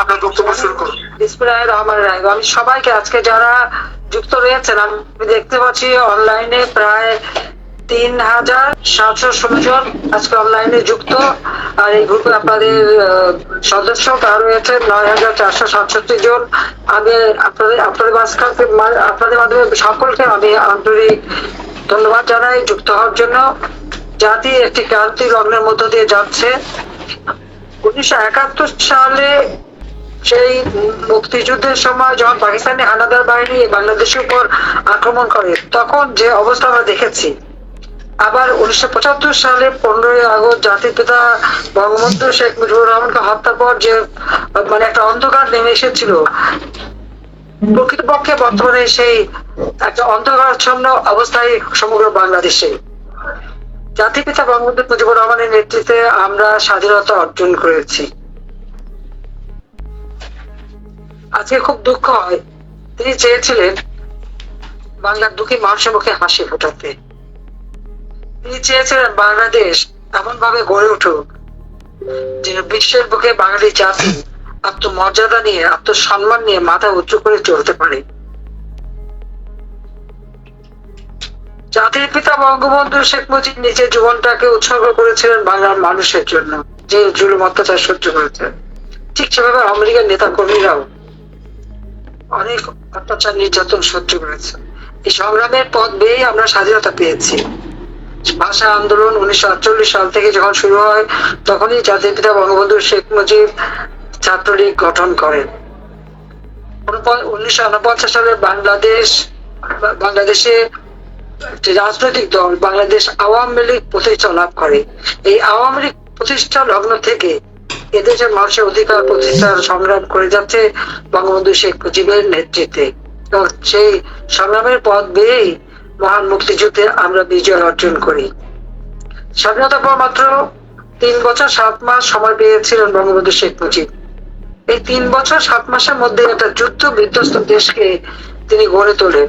আপনার বক্তব্য শুরু করুন। বিসমিল্লাহ রহমান রাহিম। আমি সবাইকে আজকে যারা যুক্ত রয়েছেন, আমি দেখতে পাচ্ছি অনলাইনে প্রায় তিন হাজার সাতশো ষোলো জন আজকে অনলাইনে যুক্ত। আর এই গ্রুপে আপনাদের সদস্য তারা রয়েছে নয় হাজার চারশো সাতষট্টি জন। আমি আপনাদের আপনাদের মাঝখানে আপনাদের মাধ্যমে সকলকে আমি আন্তরিক ধন্যবাদ জানাই যুক্ত হওয়ার জন্য। জাতি একটি ক্রান্তি লগ্নের মধ্য দিয়ে যাচ্ছে। উনিশশো একাত্তর সালে সেই মুক্তিযুদ্ধের সময় যখন পাকিস্তানি হানাদার বাহিনী বাংলাদেশের উপর আক্রমণ করে, তখন যে অবস্থা আমরা দেখেছি। আবার উনিশশো পঁচাত্তর সালে পনেরোই আগস্ট জাতির পিতা বঙ্গবন্ধু শেখ মুজিবুর রহমানকে হত্যার পর যে মানে একটা অন্ধকার নেমে এসেছিল, প্রকৃতপক্ষে বর্তমানে সেই একটা অন্ধকারচ্ছন্ন অবস্থায় সমগ্র বাংলাদেশে। জাতির পিতা বঙ্গবন্ধু মুজিবুর রহমানের নেতৃত্বে আমরা স্বাধীনতা অর্জন করেছি। আজকে খুব দুঃখ হয়। তিনি চেয়েছিলেন বাংলার দুঃখী মানুষের মুখে হাসি ফোটাতে। তিনি চেয়েছিলেন বাংলাদেশ এমন ভাবে গড়ে উঠুক যে বিশ্বের বুকে বাঙালি জাতি আত্মমর্যাদা নিয়ে, আত্মসম্মান নিয়ে মাথা উঁচু করে চলতে পারে। জাতির পিতা বঙ্গবন্ধু শেখ মুজিব নিজের জীবনটাকে উৎসর্গ করেছিলেন বাংলার মানুষের জন্য, যে জুলুম অত্যাচার সহ্য করেছেন ঠিক সেভাবে আমেরিকার নেতা কর্মীরাও অনেক অত্যাচার, নির্যাতন সহ্য করেছে। এই সংগ্রামের পথ বেয়েই আমরা স্বাধীনতা পেয়েছি। ভাষা আন্দোলন উনিশশো আটচল্লিশ সাল থেকে যখন শুরু হয়, তখনই জাতির পিতা বঙ্গবন্ধু শেখ মুজিব ছাত্রলীগ গঠন করেন। উনিশশো উনপঞ্চাশ সালে বাংলাদেশ বাংলাদেশে রাজনৈতিক দল বাংলাদেশ আওয়ামী লীগ প্রতিষ্ঠা লাভ করে। এই আওয়ামী লীগ প্রতিষ্ঠা লগ্ন থেকে এদেশের মানুষের অধিকার প্রতিষ্ঠার সংগ্রাম করে যাচ্ছে বঙ্গবন্ধু শেখ মুজিবের নেতৃত্বে। সেই সংগ্রামের পথ বেয়েই মহান মুক্তিযুদ্ধে আমরা বিজয় অর্জন করি। স্বাধীনতার পর মাত্র তিন বছর সাত মাস সময় পেয়েছিলেন বঙ্গবন্ধু শেখ মুজিব। এই তিন বছর সাত মাসের মধ্যে একটা যুদ্ধ বিধ্বস্ত দেশকে তিনি গড়ে তোলেন।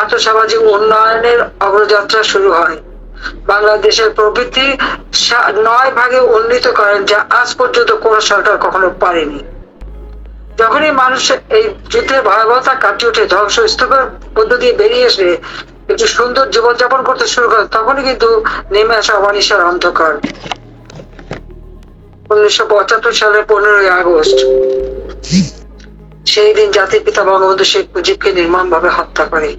আর্থসামাজিক উন্নয়নের অগ্রযাত্রা শুরু হয়। বাংলাদেশের প্রবৃদ্ধি নয় ভাগে উন্নীত করেন যা আজ পর্যন্ত কোনো সরকার কখনো পারেনি। যখনই মানুষ এই যুদ্ধের ভয়াবহতা কাটিয়ে উঠে ধ্বংস স্তূপের মধ্য দিয়ে বেরিয়ে এসে একটু সুন্দর জীবনযাপন করতে শুরু করে, তখনই কিন্তু নেমে আসে অমানিসার অন্ধকার। উনিশশো পঁচাত্তর সালের পনেরোই আগস্ট, সেই দিন জাতির পিতা বঙ্গবন্ধু শেখ মুজিবকে নির্মম ভাবে হত্যা করে।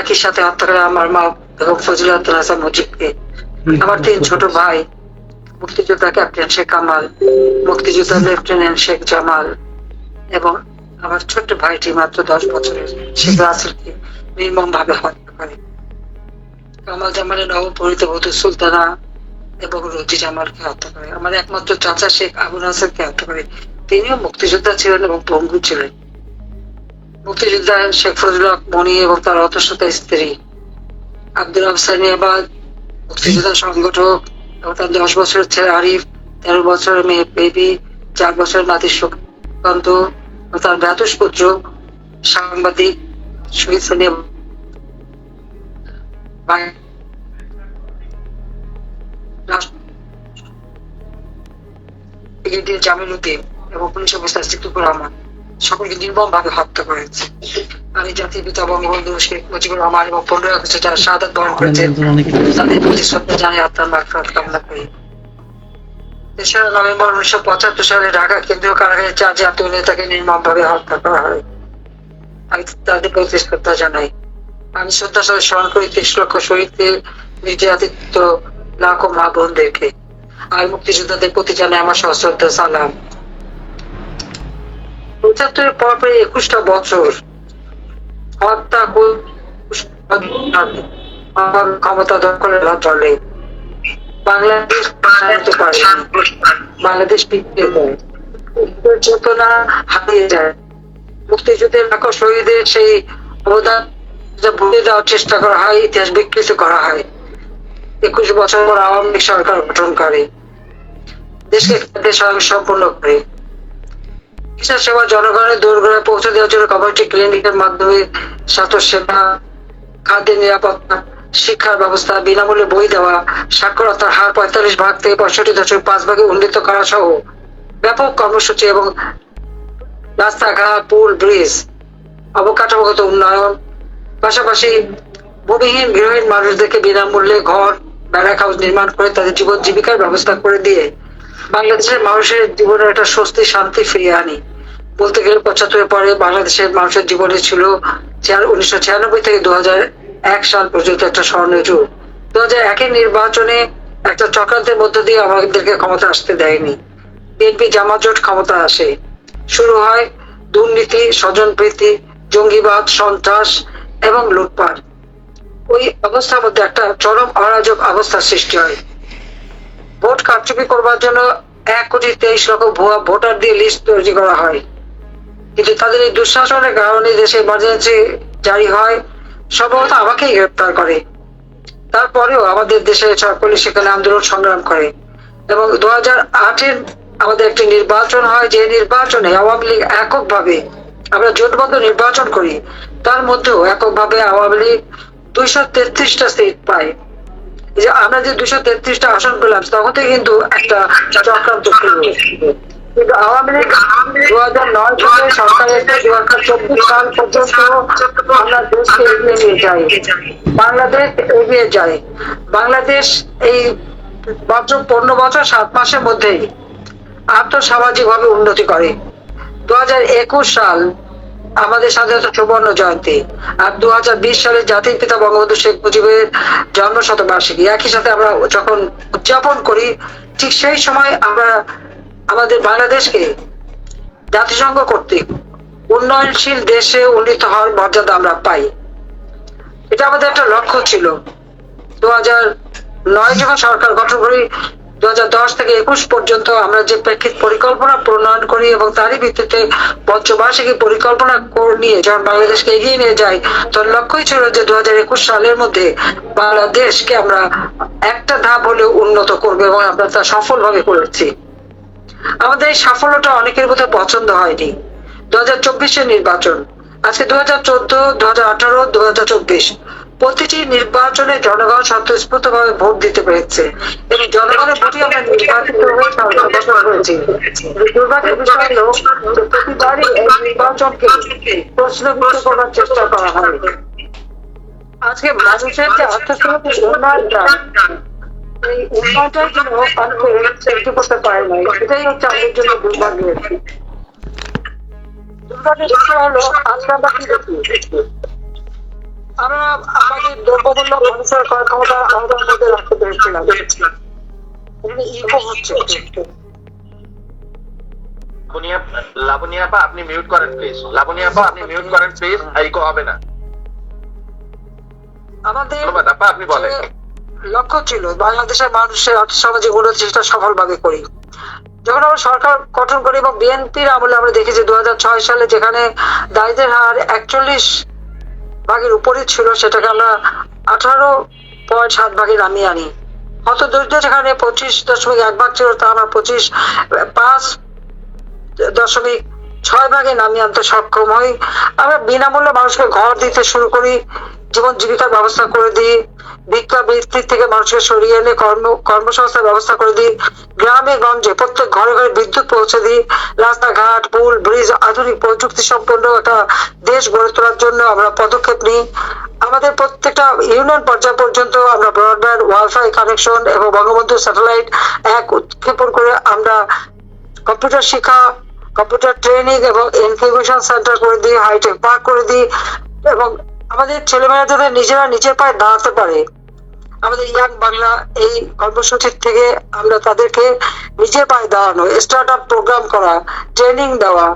একই সাথে হত্যা করে আমার মা বেগম ফজিলাত হাসান মুজিবকে। আমার তিন ছোট ভাই মুক্তিযোদ্ধা ক্যাপ্টেন শেখ কামাল মুক্তিযোদ্ধা লেফটেন্যান্ট শেখ জামাল এবং আমার ছোট্ট ভাইটি মাত্র দশ বছরের শেখ রাসেলকে নির্মম ভাবে হত্যা করে। কামাল জামালের নবপরিত বধূ সুলতানা এবং রুজি জামালকে হত্যা করে। আমার একমাত্র চাচা শেখ আবুল হাসানকে হত্যা করে। তিনিও মুক্তিযোদ্ধা ছিলেন এবং পঙ্গু ছিলেন। মুক্তিযোদ্ধা শেখ ফজলুল হক মনি এবং তার অতস্রতা স্ত্রী আব্দুল আফসানিয়াবাদ মুক্তিযোদ্ধা সংগঠক তার দশ বছরের ছেলে আরিফ, তেরো বছরের মেয়ে বেবি, চার বছরের নাতি সুকান্ত তার ভ্রাতুষ পুত্র, সাংবাদিক শহীদ সানিয়া ব্রিগেডিয়ার উদ্দিন এবং পুলিশ অফিসার সিদ্দিকুর রহমান। সকলকে নির্মম ভাবে হত্যা করেছে। আমি জাতির পিতা বঙ্গবন্ধু শেখ মুজিবুর রহমান এবং পনেরোই আগস্টে যারা শাহাদ বরণ করেছেন তাদের প্রতি শ্রদ্ধা জানিয়ে আত্মার মাফিরাত কামনা করি। তেসরা নভেম্বর উনিশশো পঁচাত্তর সালে ঢাকা কেন্দ্রীয় কারাগারে চার জাতীয় নেতাকে নির্মম ভাবে হত্যা করা হয়। আমি তাদের প্রতি শ্রদ্ধা জানাই। আমি শ্রদ্ধার সাথে স্মরণ করি ত্রিশ লক্ষ শহীদদের নির্যাতিত লাখো মা বোনদেরকে। আর মুক্তিযোদ্ধাদের প্রতি জানাই আমার সশ্রদ্ধ সালাম। পঁচাত্তরের পর পর একুশটা বছর হত্যা ক্ষমতা দখলের চলে বাংলাদেশ পারে বাংলাদেশ চেতনা হারিয়ে যায়। মুক্তিযুদ্ধের লাখো শহীদের সেই অবদান যা ভুলে দেওয়ার চেষ্টা করা হয়, ইতিহাস বিকৃত করা হয়। একুশ বছর পর আওয়ামী সরকার গঠন করে। দেশকে স্বয়ং সম্পূর্ণ করে। চিকিৎসা সেবা জনগণের দূরঘরে পৌঁছে দেওয়ার জন্য কমিউনিটি ক্লিনিকের মাধ্যমে স্বাস্থ্য সেবা, খাদ্যের নিরাপত্তা, শিক্ষার ব্যবস্থা, বিনামূল্যে বই দেওয়া, সাক্ষরতার হার পঁয়তাল্লিশ ভাগ থেকে পঁয়ষট্টি দশমিক পাঁচ ভাগে উন্নীত করা সহ ব্যাপক কর্মসূচি এবং রাস্তাঘাট, পুল, ব্রিজ, অবকাঠামোগত উন্নয়ন, পাশাপাশি ভূমিহীন গৃহহীন মানুষদেরকে বিনামূল্যে ঘর ব্যারাক হাউস নির্মাণ করে তাদের জীবন জীবিকার ব্যবস্থা করে দিয়ে বাংলাদেশের মানুষের জীবনে একটা স্বস্তি, শান্তি ফিরিয়ে আনি। বলতে গেলে পঁচাত্তরের পরে বাংলাদেশের মানুষের জীবনে ছিল উনিশশো ছিয়ানব্বই থেকে দু এক সাল পর্যন্ত একটা স্বর্ণ যুগ। দু হাজার একের নির্বাচনে একটা চক্রান্তের মধ্য দিয়ে আমাদেরকে ক্ষমতা আসতে দেয়নি। বিএনপি জামাত জোট ক্ষমতা আসে। শুরু হয় দুর্নীতি, স্বজনপ্রীতি, জঙ্গিবাদ, সন্ত্রাস এবং লুটপাট। ওই অবস্থার মধ্যে একটা চরম অরাজক অবস্থার সৃষ্টি হয়। ভোট কারচুপি করবার জন্য এক কোটি তেইশ লক্ষ ভুয়া ভোটার দিয়ে লিস্ট তৈরি করা হয়। কিন্তু তাদের এই দুঃশাসনের কারণে দেশে ইমার্জেন্সি জারি হয়, সম্ভবত আমাকেই গ্রেপ্তার করে। তারপরেও আমাদের দেশে সকলে সেখানে আন্দোলন সংগ্রাম করে। এবং দু হাজার আটের আমাদের একটি নির্বাচন হয়, যে নির্বাচনে আওয়ামী লীগ এককভাবে আমরা জোটবদ্ধ নির্বাচন করি, তার মধ্যেও এককভাবে আওয়ামী লীগ দুইশো তেত্রিশটা সিট পায়। যে আমরা যে দুশো তেত্রিশটা আসন পেলাম তখন থেকে কিন্তু একটা চক্রান্ত শুরু কিন্তু আওয়ামী লীগ দু হাজার নয় সরকারের দু হাজার সাল পর্যন্ত আমরা দেশকে এগিয়ে নিয়ে যাই। বাংলাদেশ এগিয়ে যায়। বাংলাদেশ এই পনেরো বছর, সাত মাসের মধ্যেই উন্নতি করে। দু হাজার একুশ সাল আমাদের স্বাধীনতা সুবর্ণ জয়ন্তী আর দু হাজার বিশ সালে জাতির পিতা বঙ্গবন্ধু শেখ মুজিবের জন্ম শতবার্ষিকী একই সাথে আমরা যখন উদযাপন করি, ঠিক সেই সময় আমরা আমাদের বাংলাদেশকে জাতিসংঘ কর্তৃক উন্নয়নশীল দেশে উন্নীত হওয়ার মর্যাদা আমরা পাই। এটা আমাদের একটা লক্ষ্য ছিল। দু হাজার নয় যখন সরকার গঠন করি দু হাজার দশ থেকে একুশ পর্যন্ত আমরা যে প্রেক্ষিত পরিকল্পনা প্রণয়ন করি এবং তারই ভিত্তিতে পঞ্চবার্ষিকী পরিকল্পনা নিয়ে যখন বাংলাদেশকে এগিয়ে নিয়ে যাই, তখন লক্ষ্যই ছিল যে দু একুশ সালের মধ্যে বাংলাদেশকে আমরা একটা ধাপ হলেও উন্নত করব এবং আমরা তা সফলভাবে করেছি। আমাদের এই সাফল্যটা অনেকের মধ্যে পছন্দ হয়নি। দু হাজার চব্বিশের নির্বাচন। আজকে দু হাজার চোদ্দ, দু হাজার আঠারো, দু হাজার চব্বিশ। প্রতিটি নির্বাচনে জনগণ স্বতঃস্ফূর্ত ভাবে ভোট দিতে পেরেছে। এবং জনগণের ভোটই আমরা নির্বাচিত হয়ে করেছি কিন্তু দুর্ভাগ্যের বিষয় হলো প্রতিবারই এই নির্বাচনকে প্রশ্নবিদ্ধ করার চেষ্টা করা হয় আজকে মানুষের যে অর্থসামাজিক উন্নয়নটা এই জন্য অনেকে সৃষ্টি করতে পারে না এটাই হচ্ছে আমাদের জন্য দুর্ভাগ্যের দুর্ভাগ্যের হলো আমরা কি দেখি আমরা আমাদের দ্রব্যমূল্য মানুষের ক্রয় ক্ষমতা আমাদের মধ্যে রাখতে পেরেছিলাম। এখানে ইকো হচ্ছে। লাবণী আপা লাবণী আপা আপনি মিউট করেন প্লিজ লাবণী আপা আপনি মিউট করেন প্লিজ ইকো হবে না। আমাদের আপনি বলেন। লক্ষ্য ছিল বাংলাদেশের মানুষের আর্থসামাজিক উন্নতি সেটা সফলভাবে করি। যখন আমরা সরকার গঠন করি এবং বিএনপির আমলে আমরা দেখেছি দু হাজার ছয় সালে যেখানে দারিদ্রের হার একচল্লিশ ভাগের উপরে ছিল, সেটাকে আমরা আঠারো পয়েন্ট সাত ভাগে নামিয়ে আনি। হত দরিদ্র যেখানে পঁচিশ দশমিক এক ভাগ ছিল, তা আমরা পঁচিশ পাঁচ দশমিক ছয় ভাগে নামিয়ে আনতে সক্ষম হই। আমরা বিনামূল্যে মানুষকে ঘর দিতে শুরু করি, জীবন জীবিকার ব্যবস্থা করে দিই। ভিক্ষা বৃত্তি থেকে মানুষকে সরিয়ে এনে কর্ম কর্মসংস্থার ব্যবস্থা করে দিই গ্রামে গঞ্জে প্রত্যেক ঘরে ঘরে বিদ্যুৎ পৌঁছে দিই রাস্তাঘাট, পুল, ব্রিজ, আধুনিক প্রযুক্তি সম্পন্ন একটা দেশ গড়ে তোলার জন্য আমরা পদক্ষেপ নিই। আমাদের প্রত্যেকটা ইউনিয়ন পর্যায় পর্যন্ত আমরা ব্রডব্যান্ড ওয়াইফাই কানেকশন এবং বঙ্গবন্ধু স্যাটেলাইট এক উৎক্ষেপণ করে আমরা কম্পিউটার শিক্ষা কম্পিউটার ট্রেনিং এবং ইনকিউবেশন সেন্টার করে দিই হাইটেক পার্ক করে দিই এবং আমাদের ছেলেমেয়েরা যাতে নিজেরা নিজের পায়ে দাঁড়াতে পারে। আমাদের ইয়াং বাংলা এই কর্মসূচির থেকে আমরা তাদেরকে নিজের পায়ে দাঁড়ানো স্টার্ট আপ প্রোগ্রাম করা ট্রেনিং দেওয়া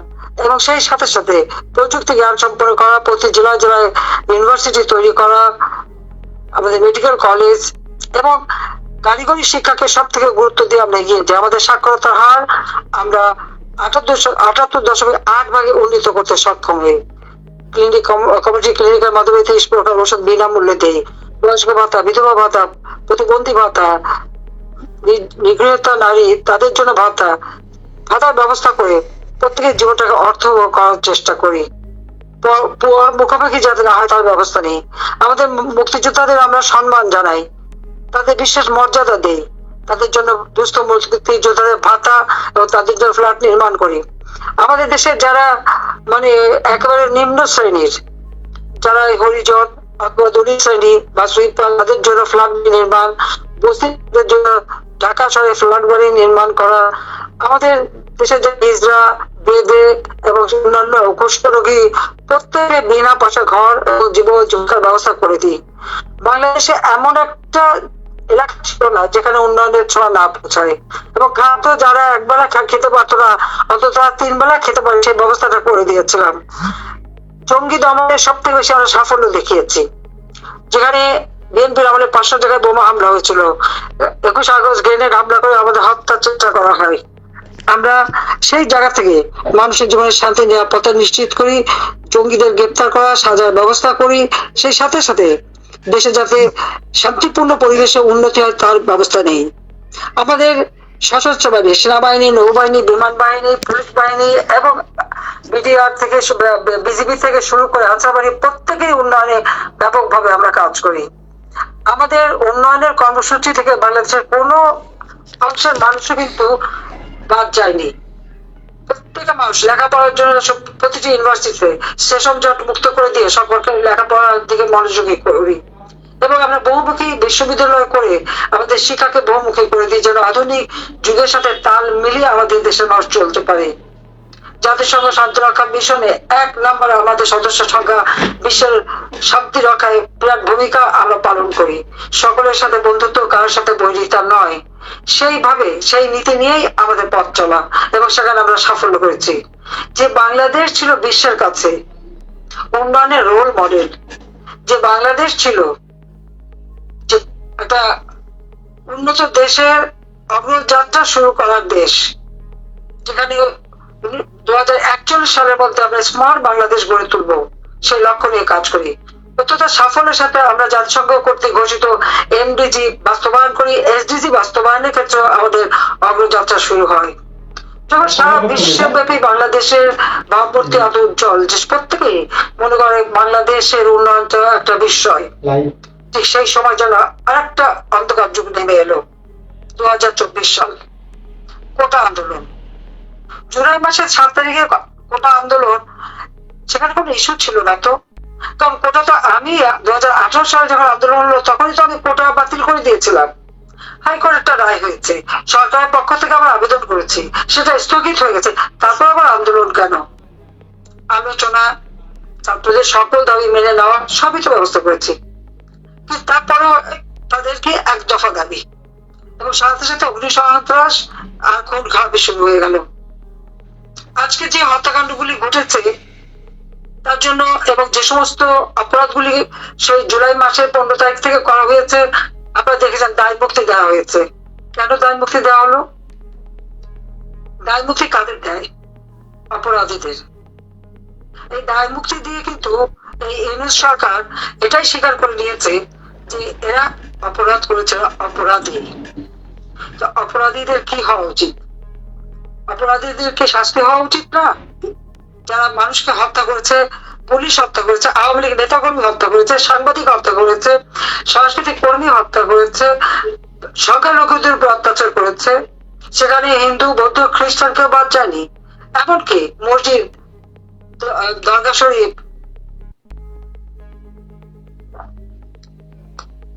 এবং সেই সাথে সাথে প্রযুক্তি জ্ঞান সম্পন্ন করা, প্রতি জেলায় জেলায় ইউনিভার্সিটি তৈরি করা, আমাদের মেডিকেল কলেজ এবং কারিগরি শিক্ষাকে সব থেকে গুরুত্ব দিয়ে আমরা এগিয়ে যাই। আমাদের সাক্ষরতার হার আমরা আটাত্তর আটাত্তর দশমিক আট ভাগে উন্নীত করতে সক্ষম হই। ক্লিনিক, কমিউনিটি ক্লিনিকের মাধ্যমে তিরিশ প্রকার ওষুধ বিনামূল্যে দেয়। বয়স্ক ভাতা, বিধবা ভাতা, প্রতিবন্ধী ভাতা নি- নারী, তাদের জন্য ভাতা, ভাতার ব্যবস্থা করে প্রত্যেকের জীবনটাকে অর্থবহ করার চেষ্টা করি। মুখোমুখি যাতে না হয় তার ব্যবস্থা নেই। আমাদের মুক্তিযোদ্ধাদের আমরা সম্মান জানাই। তাদের বিশেষ মর্যাদা দেই। তাদের জন্য দুস্থ মুক্তিযোদ্ধাদের ভাতা এবং তাদের জন্য ফ্ল্যাট নির্মাণ করি। আমাদের দেশে যারা মানে একেবারে নিম্ন শ্রেণির, যারা হরিজন অথবা দলিত শ্রেণি বা সুইপার তাদের জন্য ফ্ল্যাট নির্মাণ বস্তিদের জন্য ঢাকা শহরে ফ্ল্যাট বাড়ি নির্মাণ করা, আমাদের দেশের যে নিজরা বেদে এবং অন্যান্য কুষ্ঠ রোগী প্রত্যেকে বিনা পয়সা ঘর এবং জীবন ব্যবস্থা করে দিই। বাংলাদেশে এমন একটা ছিল না, যেখানে উন্নয়নের ছোঁয়া পৌঁছায়। এবং খাদ্য যারা একবেলা খেতে পারতো না, অন্তত তিন বেলা খেতে পারে, সেই ব্যবস্থাটা করে দিয়েছিলাম। জঙ্গি দমনে সব থেকে বেশি আমরা সাফল্য দেখিয়েছি। যেখানে বিএনপির আমলে পাঁচশো জায়গায় বোমা হামলা হয়েছিল। একুশ আগস্ট গ্রেনেড হামলা করে আমাদের হত্যার চেষ্টা করা হয়। আমরা সেই জায়গা থেকে মানুষের জীবনের শান্তি নিরাপত্তা নিশ্চিত করি, জঙ্গিদের গ্রেপ্তার করা, সাজার ব্যবস্থা করি, সেই সাথে সাথে দেশে যাতে শান্তিপূর্ণ পরিবেশে উন্নতি হয় তার ব্যবস্থা নেই। আমাদের সশস্ত্র বাহিনী সেনাবাহিনী, নৌবাহিনী, বিমান বাহিনী, পুলিশ বাহিনী এবং বিডিআর থেকে বিজিবি থেকে শুরু করে আনসার বাহিনী প্রত্যেকেরই উন্নয়নে ব্যাপকভাবে আমরা কাজ করি। আমাদের উন্নয়নের কর্মসূচি থেকে বাংলাদেশের কোনো অংশের মানুষও কিন্তু বাদ যায়নি। প্রত্যেকটা মানুষ লেখাপড়ার জন্য প্রতিটি ইউনিভার্সিটিতে সেসব জট মুক্ত করে দিয়ে সকলকে লেখাপড়ার দিকে মনোযোগী করি। এবং আমরা বহুমুখী বিশ্ববিদ্যালয় করে আমাদের শিক্ষাকে বহুমুখী করে দিই, যেন আধুনিক যুগের সাথে তাল মিলিয়ে আমাদের দেশের মানুষ চলতে পারে। জাতিসংঘ শান্তি রক্ষা মিশনে এক নম্বরে আমাদের সদস্য সংখ্যা বিশ্বের শান্তি রক্ষায় বিরাট ভূমিকা আমরা পালন করি। সকলের সাথে বন্ধুত্ব কারোর সাথে বৈরিতা নয়। সেইভাবে সেই নীতি নিয়েই আমাদের পথ চলা এবং সেখানে আমরা সাফল্য করেছি। যে বাংলাদেশ ছিল বিশ্বের কাছে উন্নয়নের রোল মডেল যে বাংলাদেশ ছিল একটা উন্নত দেশের অগ্রযাত্রা শুরু করার দেশ, যেখানে দু হাজার একচল্লিশ সালের মধ্যে আমরা স্মার্ট বাংলাদেশ গড়ে তুলবো। সেই লক্ষ্য নিয়ে কাজ করি। অত্যন্ত সাফল্যের সাথে আমরা জাতিসংঘ কর্তৃক ঘোষিত এমডিজি বাস্তবায়ন করি। এসডিজি বাস্তবায়নের ক্ষেত্রে আমাদের অগ্রযাত্রা শুরু হয়। যখন সারা বিশ্বব্যাপী বাংলাদেশের ভাবমূর্তি এত উজ্জ্বল যে প্রত্যেকেই মনে করে বাংলাদেশের উন্নয়নটা একটা লাইভ ঠিক সেই সময় যেন আরেকটা অন্ধকার যুগ নেমে এলো। দু হাজার চব্বিশ সাল কোটা আন্দোলন। জুলাই মাসের সাত তারিখে কোটা আন্দোলন, সেখানে কোনো ইস্যু ছিল না তো। কারণ কোটা তো আমি দু হাজার আঠারো সালে যখন আন্দোলন হলো, তখনই তো আমি কোটা বাতিল করে দিয়েছিলাম। হাইকোর্ট একটা রায় হয়েছে। সরকারের পক্ষ থেকে আমরা আবেদন করেছি। সেটা স্থগিত হয়ে গেছে। তারপর আবার আন্দোলন কেন? আলোচনা, ছাত্রদের সকল দাবি মেনে নেওয়া, সবই তো ব্যবস্থা করেছি। তারপরেও তাদেরকে এক দফা দাবি। এবং সাথে সাথে অগ্নি সন্ত্রাস আর খুন খাওয়া শুরু হয়ে গেল। আজকে যে হত্যাকাণ্ডগুলি ঘটেছে, তার জন্য এবং যে সমস্ত অপরাধগুলি সেই জুলাই মাসের পনেরো তারিখ থেকে করা হয়েছে, আপনারা দেখেছেন দায় মুক্তি দেওয়া হয়েছে। কেন দায় মুক্তি দেওয়া হলো? দায় মুক্তি কাদের দেয়? অপরাধীদের। এই দায় মুক্তি দিয়ে কিন্তু এই ইউনুস সরকার এটাই স্বীকার করে নিয়েছে যে এরা অপরাধ করেছে অপরাধী। অপরাধীদের কি হওয়া উচিত? অপরাধীদেরকে শাস্তি হওয়া উচিত না। যারা মানুষকে হত্যা করেছে, পুলিশ হত্যা করেছে, আওয়ামী লীগ নেতাকর্মী হত্যা করেছে, সাংবাদিক হত্যা করেছে সাংস্কৃতিক কর্মী হত্যা করেছে সংখ্যালঘুদের উপর অত্যাচার করেছে, সেখানে হিন্দু, বৌদ্ধ খ্রিস্টানকে বাদ যায়নি। এমনকি মসজিদ, দরগা শরীফ,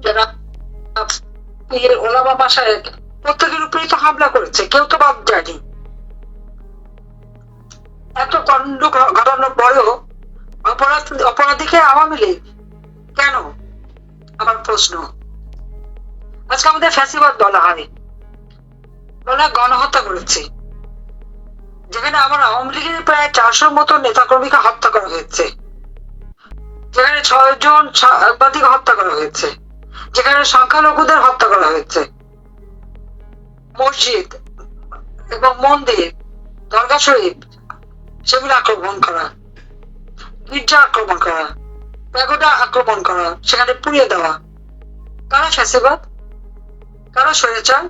যারা পীর ওলামা মাসায় প্রত্যেকের উপরেই তো হামলা করেছে, কেউ তো বাদ যায়নি। এত কাণ্ড ঘটানোর পরেও অপরাধ, অপরাধীকে আওয়ামী লীগ কেন? আমার প্রশ্ন। আজকে আমাদের ফ্যাসিবাদ বলা হয়। বলা গণহত্যা করেছে। যেখানে আমার আওয়ামী লীগের প্রায় চারশোর মতো নেতাকর্মীকে হত্যা করা হয়েছে। যেখানে ছয় জন সাংবাদিক হত্যা করা হয়েছে। যেখানে সংখ্যালঘুদের হত্যা করা হয়েছে। মসজিদ এবং মন্দির, দরগা শরীফ সেগুলো আক্রমণ করা গির্জা আক্রমণ করা, প্যাগোডা আক্রমণ করা, সেখানে পুড়িয়ে দেওয়া। কারা ফ্যাসিবাদ? কারা স্বৈরাচার?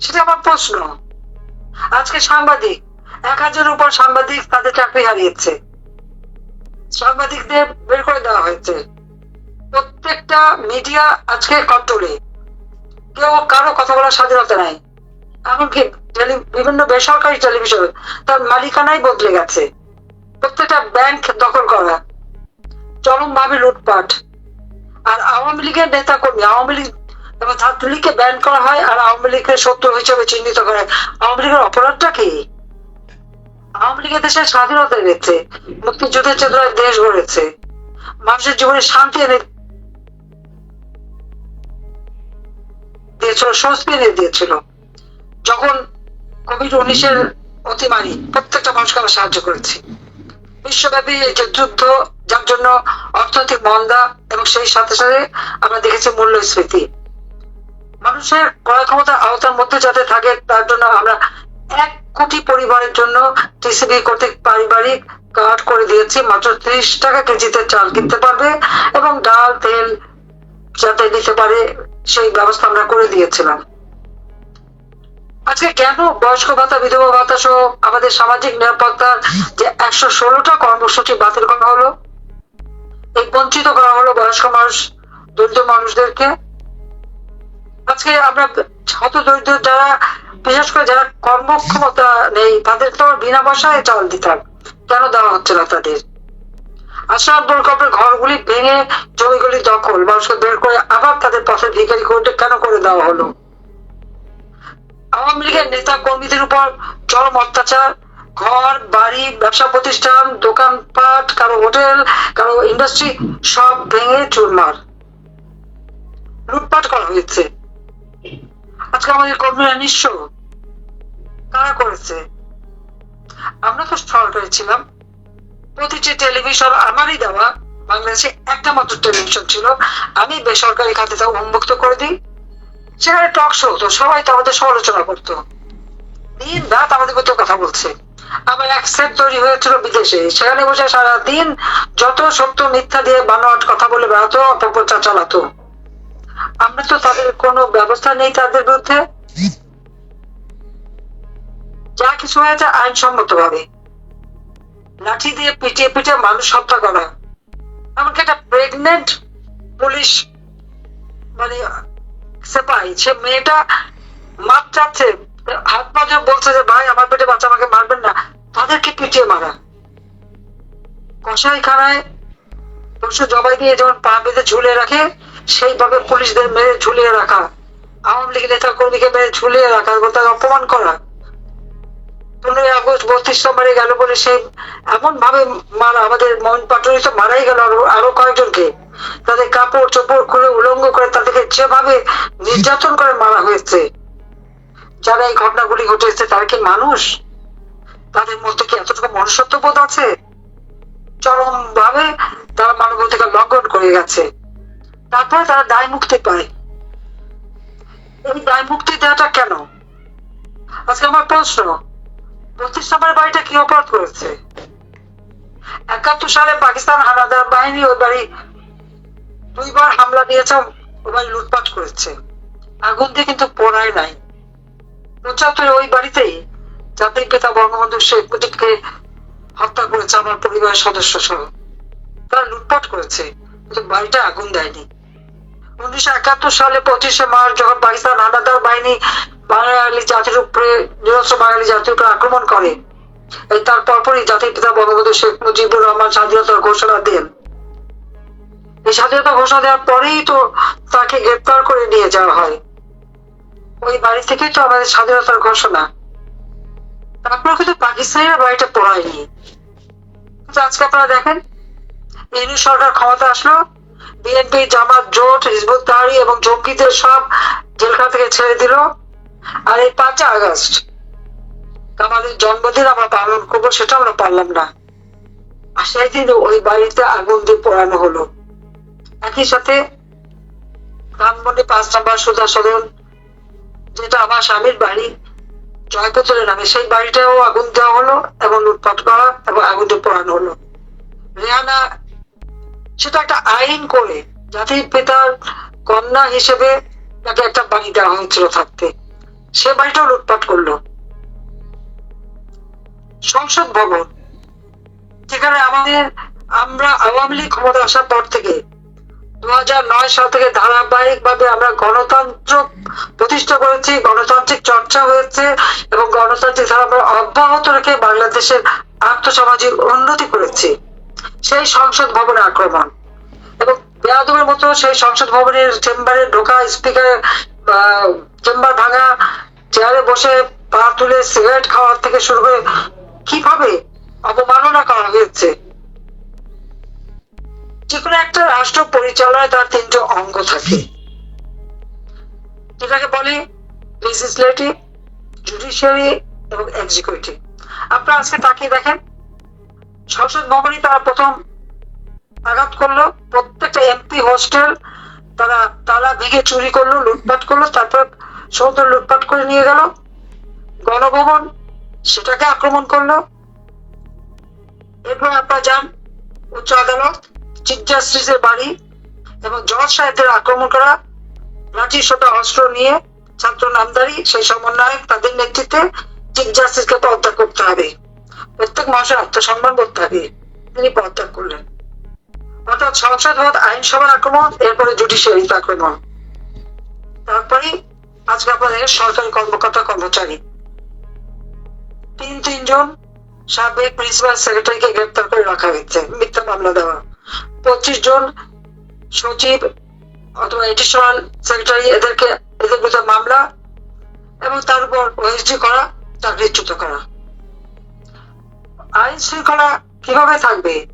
সেটা আমার প্রশ্ন। আজকে সাংবাদিক, এক হাজারের উপর সাংবাদিক তাদের চাকরি হারিয়েছে। সাংবাদিকদের বের করে দেওয়া হয়েছে। প্রত্যেকটা মিডিয়া আজকে কন্ট্রোলে। কেউ কারও কথা বলার স্বাধীনতা নাই। এমনকি বিভিন্ন বেসরকারি টেলিভিশন তার মালিকানাই বদলে গেছে। প্রত্যেকটা ব্যাংক দখল করা চরম ভাবে লুটপাট। আর আওয়ামী লীগের নেতা কর্মী আওয়ামী লীগ এবং ছাত্রলীগকে ব্যান করা হয় আর আওয়ামী লীগের শত্রু হিসেবে চিহ্নিত করা। আওয়ামী লীগের অপরাধটা কি? আওয়ামী লীগের দেশের স্বাধীনতা এনেছে, মুক্তিযুদ্ধের চেতনায় দেশ গড়েছে। মানুষের জীবনে শান্তি এনে দিয়েছিল, স্বস্তি এনে দিয়েছিল। যখন কোভিড উনিশের অতিমারি প্রত্যেকটা মানুষকে আমরা সাহায্য করেছি। বিশ্বব্যাপী এই যে যুদ্ধ যার জন্য অর্থনৈতিক মন্দা এবং সেই সাথে সাথে আমরা দেখেছি মূল্যস্ফীতি। মানুষের ক্রয় ক্ষমতার আওতার মধ্যে যাতে থাকে তার জন্য আমরা এক কোটি পরিবারের জন্য টিসিবি কর্তৃক পারিবারিক কার্ড করে দিয়েছি। মাত্র ত্রিশ টাকা কেজিতে চাল কিনতে পারবে এবং ডাল তেল যাতে দিতে পারে সেই ব্যবস্থা আমরা করে দিয়েছিলাম। আজকে কেন বয়স্ক ভাতা, বিধবা ভাতা সহ আমাদের সামাজিক নিরাপত্তার যে একশো ষোলোটা কর্মসূচি বাতিল করা হলো? এই বঞ্চিত করা হলো বয়স্ক মানুষ, দরিদ্র মানুষদেরকে। আজকে আমরা হত দরিদ্র যারা, বিশেষ করে যারা কর্মক্ষমতা নেই, তাদের তো বিনা পয়সায় চাল দিতাম কেন দেওয়া হচ্ছে না তাদের? আশরাফ প্রকল্পের ঘরগুলি ভেঙে জমিগুলি দখল, মানুষকে বের করে আবার তাদের পথে ভিখারি করে কেন করে দেওয়া হলো? আওয়ামী লীগের নেতা কর্মীদের উপর চরম অত্যাচার, ঘর, বাড়ি, ব্যবসা প্রতিষ্ঠান দোকানপাট কারও হোটেল, কারও ইন্ডাস্ট্রি সব ভেঙে চুরমার। লুটপাট করা হয়েছে। আজকে আমাদের কর্মীরা নিঃস্ব। কারা করেছে? আমরা তো সরকারি ছিলাম প্রতিটি টেলিভিশন আমারই দেওয়া। বাংলাদেশে একটা মাত্র টেলিভিশন ছিল। আমি বেসরকারি খাতে তা উন্মুক্ত করে দিই। সেখানে টক শো হতো সবাই তো আমাদের সমালোচনা করতো। দিন, রাত আমাদের মতো কথা বলছে। আবার এক সেট তৈরি হয়েছিল বিদেশে। সেখানে বসে সারা দিন যত সত্য মিথ্যা দিয়ে বানোয়াট কথা বলে বেড়াতো, অপপ্রচার চালাতো। আমরা তো তাদের কোনো ব্যবস্থা নেই তাদের বিরুদ্ধে। যা কিছু হয়েছে আইনসম্মত ভাবে লাঠি দিয়ে পিটিয়ে পিটিয়ে মানুষ হত্যা করা। এমনকি একটা প্রেগনেন্ট পুলিশ মানে সেপাই সে মেয়েটা মাপ চাচ্ছে, হাত পা বলছে যে, ভাই, আমার পেটে বাচ্চা, আমাকে মারবেন না। তাদেরকে পিটিয়ে মারা। কষাই খানায় পশু জবাই দিয়ে যেমন পা বেঁধে ঝুলিয়ে রাখে, সেইভাবে পুলিশদের মেরে ঝুলিয়ে রাখা। আওয়ামী লীগ নেতা কর্মীকে মেরে ঝুলিয়ে রাখা এবং তাকে অপমান করা। পনেরোই আগস্ট বত্রিশ নম্বরে গেল বলে সেই এমন ভাবে মারা, আমাদের মন পাটুরি তো মারাই গেল আরও কয়েকজনকে। তাদের কাপড় চোপড় খুলে উলঙ্গ করে তাদেরকে যেভাবে নির্যাতন করে মারা হয়েছে, যারা এই ঘটনাগুলি ঘটেছে, তারা কি মানুষ? তাদের মধ্যে কি এতটুকু মনুষ্যত্ব বোধ আছে? চরম ভাবে তারা মানবাধিকার লঙ্ঘন করে গেছে। তারপরে তারা দায় মুক্তি পায়। এই দায় মুক্তি দেওয়াটা কেন? আজকে আমার প্রশ্ন, বত্রিশ নম্বরের বাড়িটা কি অপরাধ করেছে? একাত্তর সালে পাকিস্তান হানাদার বাহিনী ওই বাড়ি দুইবার হামলা দিয়েছে ওই লুটপাট করেছে। আগুন দিয়ে কিন্তু পোড়ায় নাই। পঁচাত্তরে ওই বাড়িতেই জাতির পিতা বঙ্গবন্ধু শেখ মুজিবকে হত্যা করেছে আমার পরিবারের সদস্য সহ তারা লুটপাট করেছে, কিন্তু বাড়িটা আগুন দেয়নি। উনিশশো একাত্তর সালে পঁচিশে মার্চ যখন পাকিস্তান হানাদার বাহিনী বাঙালি জাতির উপরে, নিরস্ত্র বাঙালি জাতির উপরে আক্রমণ করে, এই তার পরপরই জাতির পিতা বঙ্গবন্ধু শেখ মুজিবুর রহমান স্বাধীনতার ঘোষণা দেন। এই স্বাধীনতা ঘোষণা দেওয়ার পরেই তো তাকে গ্রেপ্তার করে নিয়ে যাওয়া হয়। ওই বাড়ি থেকেই তো আমাদের স্বাধীনতার ঘোষণা। তারপর কিন্তু পাকিস্তানিরা বাড়িটা পড়ায়নি। আজকে আপনারা দেখেন ইনু সরকার ক্ষমতা আসলো, বিএনপি, জামাত, জোট, হিজবুত, তাহারি এবং জঙ্গিদের সব জেলখানা থেকে ছেড়ে দিল। আর এই পাঁচই আগস্ট, আমাদের জন্মদিন আমরা পালন করব, সেটা আমরা পারলাম না। আর সেই দিন ওই বাড়িতে আগুন দিয়ে পোড়ানো হলো। একই সাথে ধানমন্ডি পাঁচ নাম্বার সুধা সদন, যেটা আমার স্বামীর বাড়ি জয়পুত্রের নামে। সেই বাড়িটাও আগুন দেওয়া হলো এবং লুটপাট করা এবং আগুন পোড়ানো হলো। রেহানা সেটা একটা আইন করে জাতির পিতার কন্যা হিসেবে তাকে একটা বাড়ি দেওয়া হয়েছিল থাকতে। সে বাড়িটাও লুটপাট করল। সংসদ ভবন, যেখানে আমাদের আমরা আওয়ামী লীগ ক্ষমতা আসার পর থেকে দু সাল থেকে ধারাবাহিক ভাবে আমরা গণতন্ত্র প্রতিষ্ঠা করেছি, গণতান্ত্রিক চর্চা হয়েছে এবং গণতান্ত্রিক ধারা অব্যাহত রেখে বাংলাদেশের আর্থসামাজিক উন্নতি করেছি। সেই সংসদ ভবনে আক্রমণ। এবং বেয়াদবের মতো সেই সংসদ ভবনের চেম্বারে ঢোকা স্পিকার চেম্বার ভাঙা, চেয়ারে বসে পা তুলে সিগারেট খাওয়ার থেকে শুরু করে কীভাবে অবমাননা করা হয়েছে? যে কোনো একটা রাষ্ট্র পরিচালনায় তার তিনটে অঙ্গ থাকে। যেটাকে বলে লেজিসলেটিভ জুডিশিয়ারি এবং এক্সিকিউটিভ আপনারা আজকে তাকিয়ে দেখেন, সংসদ ভবনই তারা প্রথম আঘাত করল, প্রত্যেকটা এমপি হোস্টেল তারা তালা ভেঙে চুরি করল, লুটপাট করল, তারপর সমুদ্র লুটপাট করে নিয়ে গেল। গণভবন সেটাকে আক্রমণ করল। এরপর আপনারা যান, উচ্চ আদালত চিফ জাস্টিসের বাড়ি এবং জজ সাহেবদের আক্রমণ করা লাঠি সোটা অস্ত্র নিয়ে ছাত্র নামদারি, সেই সমন্বয়ক তাদের নেতৃত্বে চিফ জাস্টিসকে পদত্যাগ করতে হবে। প্রত্যেক মানুষের আত্মসম্মান করতে হবে। তিনি পদত্যাগ করলেন। অর্থাৎ সংসদ ভবন, আইনসভার আক্রমণ, এরপরে জুডিশিয়ারিতে আক্রমণ। তারপরে আজকে আপনাদের সরকারি কর্মকর্তা কর্মচারী। তিন তিনজন সাবেক প্রিন্সিপাল সেক্রেটারিকে গ্রেপ্তার করে রাখা হয়েছে। মিথ্যা মামলা দেওয়া। পঁচিশ জন সচিব অথবা এডিশনাল সেক্রেটারি এদেরকে, এদের বিরুদ্ধে মামলা এবং তার উপর ওএসডি করা চাকরিচ্যুত করা। আইন শৃঙ্খলা কীভাবে থাকবে?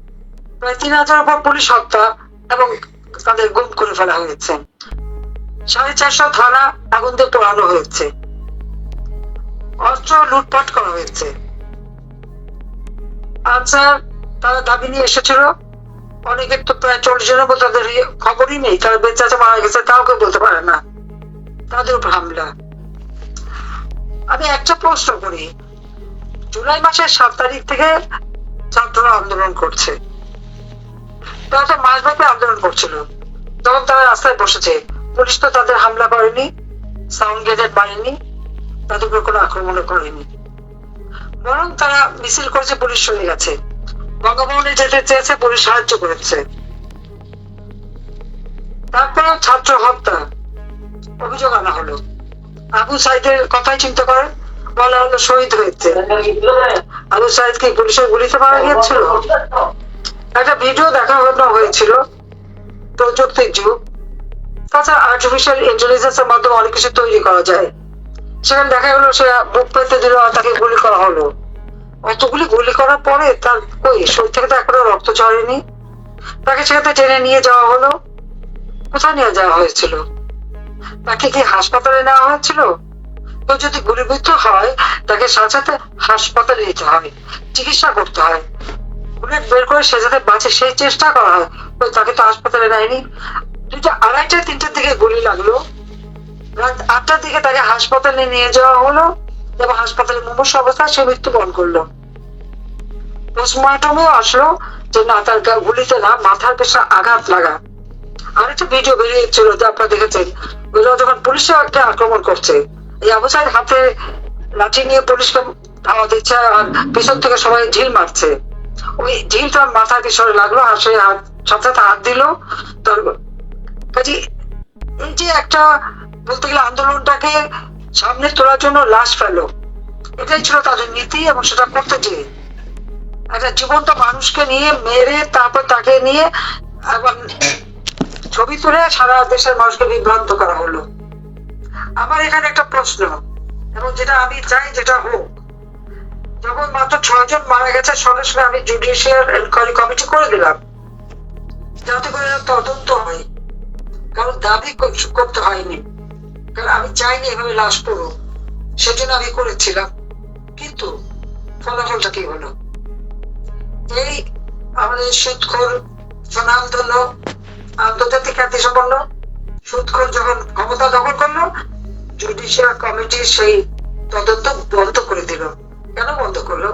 প্রায় তিন হাজার উপর পুলিশ হত্যা এবং তাদের গুম করে ফেলা হয়েছে। সাড়ে চারশো থানা আগুন দিয়ে পোড়ানো হয়েছে। অস্ত্র লুটপাট করা হয়েছে। আনসার তারা দাবি নিয়ে এসেছিল অনেকের তো প্রায় চল্লিশ জনের তাদের ইয়ে খবরই নেই, তারা বেঁচে আছে, মারা গেছে, তাও কেউ বলতে পারে না। তাদের উপর হামলা। আমি একটা প্রশ্ন করি, জুলাই মাসের সাত তারিখ থেকে ছাত্ররা আন্দোলন করছে। তারা তো মাসব্যাপী আন্দোলন করছিল। তখন তারা রাস্তায় বসেছে। পুলিশ তো তাদের হামলা করেনি, সাউন্ড গ্রেনেড মারেনি, তাদের উপর কোনো আক্রমণ করেনি। বরং তারা মিছিল করেছে, পুলিশ সরে গেছে। বঙ্গভবনে যেতে চেয়েছে পুলিশ সাহায্য করেছে। তারপরে ছাত্র হত্যা অভিযোগ আনা হলো। আবু সাইদের কথাই চিন্তা করেন বলা হলো শহীদ হয়েছে। আবু সাইদ কি পুলিশের গুলিতে মারা গিয়েছিল? একটা ভিডিও দেখানো হয়েছিল, প্রযুক্তির যুগ। তাছাড়া আর্টিফিশিয়াল ইন্টেলিজেন্স এর মাধ্যমে অনেক কিছু তৈরি করা যায়। সেখানে দেখা গেলো সে বুক পেতে দিল তাকে গুলি করা হলো। অতগুলি গুলি করার পরে তার ওই শরীর থেকে তো এখনও রক্ত ঝরেনি? তাকে সেখানে টেনে নিয়ে যাওয়া হলো। কোথায় নিয়ে যাওয়া হয়েছিল? তাকে কি হাসপাতালে নেওয়া হয়েছিল? তো যদি গুলিবিদ্ধ হয়, তাকে সাথে সাথে হাসপাতালে নিতে হয়, চিকিৎসা করতে হয়। বুলেট বের করে সে যাতে বাঁচে, সেই চেষ্টা করা হয়। তো তাকে তো হাসপাতালে নেয়নি। দুইটা আড়াইটা, তিনটার দিকে গুলি লাগল। রাত আটটার দিকে তাকে হাসপাতালে নিয়ে যাওয়া হলো। এবং হাসপাতালে মুমূর্ষ অবস্থায় সে মৃত্যুবরণ করল। পোস্টমর্টমেও আসলো যে না, তার গুলিতে না, মাথার পেশা আঘাত লাগা। আরেকটা ভিডিও বেরিয়েছিল যে আপনারা দেখেছেন। যখন পুলিশে একটা আক্রমণ করছে। এই অবস্থায় হাতে লাঠি নিয়ে পুলিশকে ধাওয়া দিচ্ছে আর পিছন থেকে সবাই ঢিল মারছে। ওই ঢিলটা মাথার পিছনে লাগল আর সে হাত, সাথে সাথে হাত দিল। তার কাজে এই যে একটা বলতে গেলে আন্দোলনটাকে সামনে তোলার জন্য লাশ ফেলো এটাই ছিল তাদের নীতি এবং সেটা করতে চেয়ে একটা জীবন্ত মানুষকে নিয়ে, মেরে, তারপর তাকে নিয়ে এবং ছবি তুলে সারা দেশের মানুষকে বিভ্রান্ত করা হলো। আমার এখানে একটা প্রশ্ন, এবং যেটা আমি চাই যেটা হোক, যখন মাত্র ছয়জন মারা গেছে, সঙ্গে সঙ্গে আমি জুডিশিয়াল এনকোয়ারি কমিটি করে দিলাম, যাতে করে তদন্ত হয়, কারণ দাবি করতে হয়নি। কারণ আমি চাইনি এভাবে লাশ পড়ুক। সেজন্য আমি করেছিলাম। কিন্তু ফলাফলটা কি হলো? এই আমাদের সুদখোর স্বনামধন্য আন্তর্জাতিক খ্যাতি সম্পন্ন সুদখোর যখন ক্ষমতা দখল করল জুডিশিয়াল কমিটি সেই তদন্ত বন্ধ করে দিল। কেন বন্ধ করল?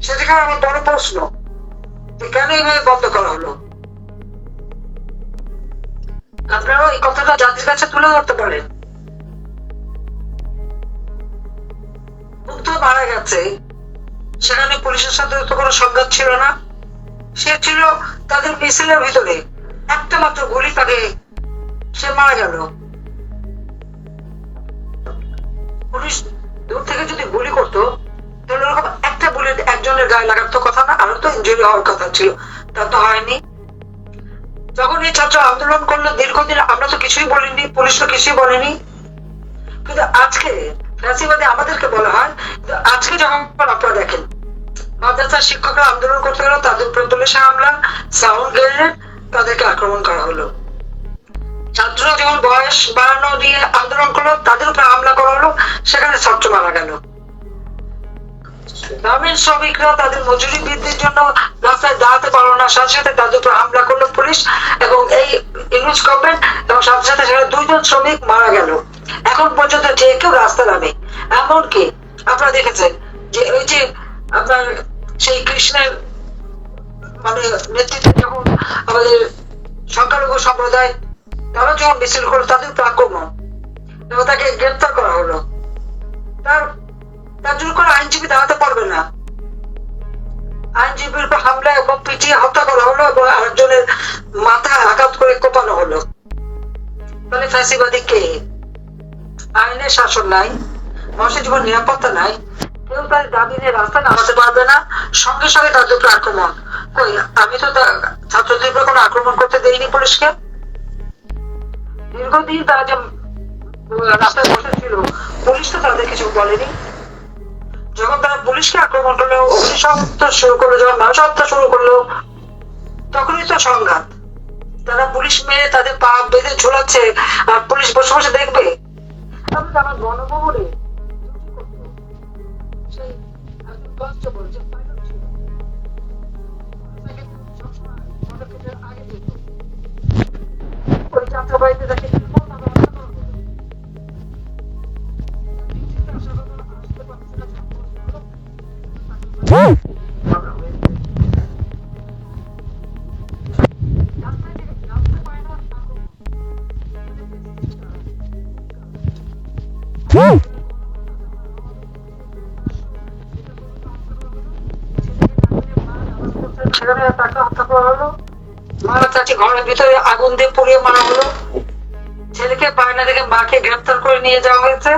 সেটাকে আমার বড় প্রশ্ন কেন এইভাবে বন্ধ করা হলো? আপনারাও এই কথাটা জাতির কাছে তুলে ধরতে পারেন। মুগ্ধ মারা গেছে। সেখানে পুলিশের সাথে তো কোনো সংঘাত ছিল না। সে ছিল তাদের মিছিলের ভিতরে। একটা মাত্র গুলি তাকে সে মারা গেল। পুলিশ দূর থেকে যদি গুলি করতো, তাহলে ওরকম একটা গুলি একজনের গায়ে লাগার তো কথা না, আরও তো ইঞ্জুরি হওয়ার কথা ছিল। তা তো হয়নি। যখন এই ছাত্র আন্দোলন করল, দীর্ঘদিন আমরা তো কিছুই বলিনি, পুলিশ তো কিছুই বলেনি। কিন্তু আজকে ফ্যাসিবাদে আমাদেরকে বলা হয় আজকে যখন আপনারা দেখেন, মাদ্রাসার শিক্ষকরা আন্দোলন করতে গেল, তাদের উপরে পুলিশে হামলা সাউন্ড গ্রেনেড তাদেরকে আক্রমণ করা হলো। ছাত্ররা যখন বয়স বাড়ানো নিয়ে আন্দোলন করল, তাদের উপরে হামলা করা হলো, সেখানে ছাত্র মারা গেল। গ্রামীণ শ্রমিকরা তাদের মজুরি বৃদ্ধির জন্য রাস্তায় দাঁড়াতে পারল না। সাথে সাথে তাদের উপর হামলা করল পুলিশ এবং এই ইংলিশ গভর্নমেন্ট এবং সাথে সাথে সেখানে দুইজন শ্রমিক মারা গেল। এখন পর্যন্ত যে কেউ রাস্তা নামে। এমনকি আপনারা দেখেছেন যে ওই যে আপনার সেই কৃষ্ণের মানে নেতৃত্বে যখন আমাদের সংখ্যালঘু সম্প্রদায় তারা যখন মিছিল করল, তাদের আক্রমণ এবং তাকে গ্রেপ্তার করা হলো। তার তার জন্য কোনো আইনজীবী দাঁড়াতে পারবে না। আইনজীবীর উপর হামলা এবং পিটিয়ে হত্যা করা হলো এবং আরেকজনের মাথায় আঘাত করে কোপানো হলো। তাহলে ফ্যাসিবাদী কে? আইনের শাসন নাই, মানুষের জীবন নিরাপত্তা নাই, কেউ তার দাবি নিয়ে রাস্তা নামাতে পারবে না, সঙ্গে সঙ্গে তাদের উপর আক্রমণ। কই, আমি তো ছাত্রদের উপর কোনো আক্রমণ করতে দেইনি পুলিশকে। দীর্ঘদিন তারা যে রাস্তায় বসেছিল পুলিশ তো তাদের কিছু বলেনি। যখন তারা পুলিশকে আক্রমণ করল অগ্নিসংযোগ শুরু করল, যখন মানুষ হত্যা শুরু করল, তখনই তো সংঘাত। তারা পুলিশ মেরে তাদের পা বেঁধে ঝোলাচ্ছে, আর পুলিশ বসে বসে দেখবে। আমার গণভবনে duty করতো। সেই একজন ভিতরে আগুন দিয়ে পুড়িয়ে মারা হলো। ছেলেকে বায়না মাকে গ্রেফতার করে নিয়ে যাওয়া হয়েছে।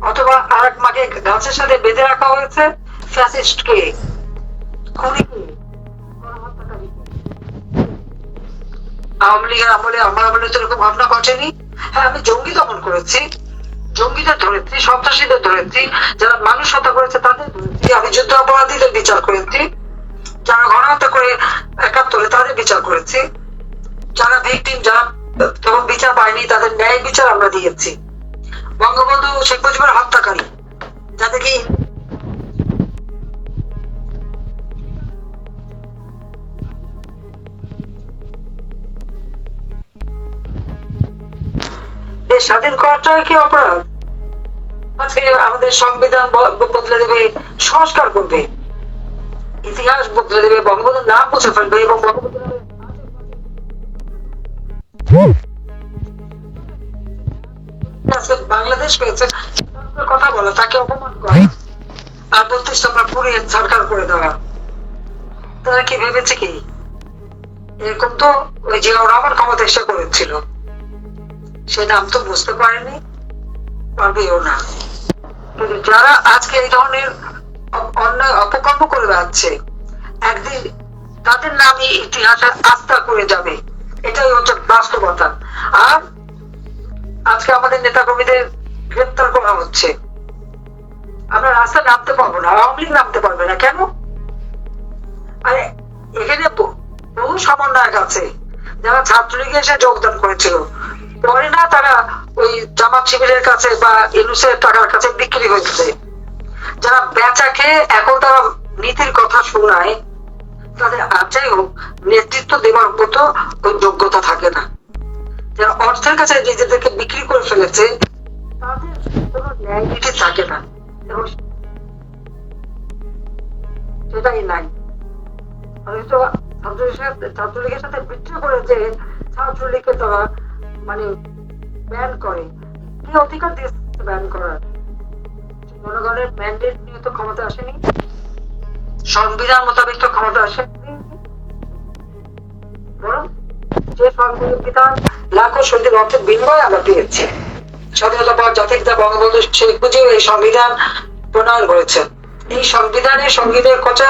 অথবা আরেক মাকে গাছের সাথে বেঁধে রাখা হয়েছে। ফ্যাসিস্ট কে খুনি। কে গণহত্যাকারী কে? আওয়ামী লীগের আমলে আমার আমলে তো এরকম ভাবনা ঘটেনি। হ্যাঁ আমি জঙ্গি দমন করেছি। জঙ্গিদের ধরেছি, সন্ত্রাসীদের ধরেছি। যারা মানুষ হত্যা করেছে তাদের ধরেছি। আমি যুদ্ধ অপরাধীদের বিচার করেছি। যারা গণহত্যা করে একাত্তরে, তাদের বিচার করেছি। যারা ভিকটিম যারা বিচার পায়নি, তাদের ন্যায় বিচার আমরা দিয়েছি। বঙ্গবন্ধু শেখ মুজিবের হত্যাকারী যাদেরকে দেশ স্বাধীন করাটাই কি অপরাধ? আজকে আমাদের সংবিধান বদলে দেবে, সংস্কার করবে। ইতিহাস বদলে দেবে, বঙ্গবন্ধুর নাম মুছে ফেলবে এবং বঙ্গবন্ধু বাংলাদেশ পেয়েছে কথা বলা, তাকে অপমান আর বলতেছে আমরা পুড়িয়ে সরকার করে দেওয়া তারা কি ভেবেছে কি? এরকম তো ওই জিয়াউর রহমান ক্ষমতা এসে করেছিল। সে নাম তো বুঝতে পারেনি, পারবেও না। যারা আজকে এই ধরনের অন্যায় অপকর্ম করে বেড়াচ্ছে। একদিন তাদের নামই ইতিহাসে আস্থা করে যাবে। এটাই হচ্ছে বাস্তবতা। আর আজকে আমাদের নেতা কর্মীদের গ্রেপ্তার করা হচ্ছে। আমরা রাস্তায় নামতে পারব না, আওয়ামী লীগ নামতে পারবে না, কেন? আরে, এখানে বহু সমন্বয়ক আছে, যারা ছাত্রলীগে এসে যোগদান করেছিল। পরে না তারা ওই জামাত শিবিরের কাছে বা ইনুসের টাকার কাছে বিক্রি হয়েছে। যারা বেচা খেয়ে এখন তারা নীতির কথা শোনায়, তাদের যাই হোক, নেতৃত্ব দেওয়ার মতো ওই যোগ্যতা থাকে না। যারা অর্থের কাছে নিজেদেরকে বিক্রি করে ফেলেছে, তাদের কোনো ন্যায় নীতি থাকে না। সেটাই নাই। হয়তো ছাত্রলীগের ছাত্রলীগের সাথে বিদ্রোহ করেছে ছাত্রলীগকে তারা মানে ব্যান করে। কি অধিকার দিয়েছে ব্যান করার? জনগণের ম্যান্ডেট নিয়ে তো ক্ষমতা আসেনি। সংবিধান মোতাবেক তো ক্ষমতা আসেনি। যে সংবিধান লাখো শহীদের রক্তের বিনিময়ে আমরা পেয়েছি। স্বাধীনতা পর জাতির বঙ্গবন্ধু শেখ মুজিব এই সংবিধান প্রণয়ন করেছেন। এই সংবিধানের সংগীতের কথা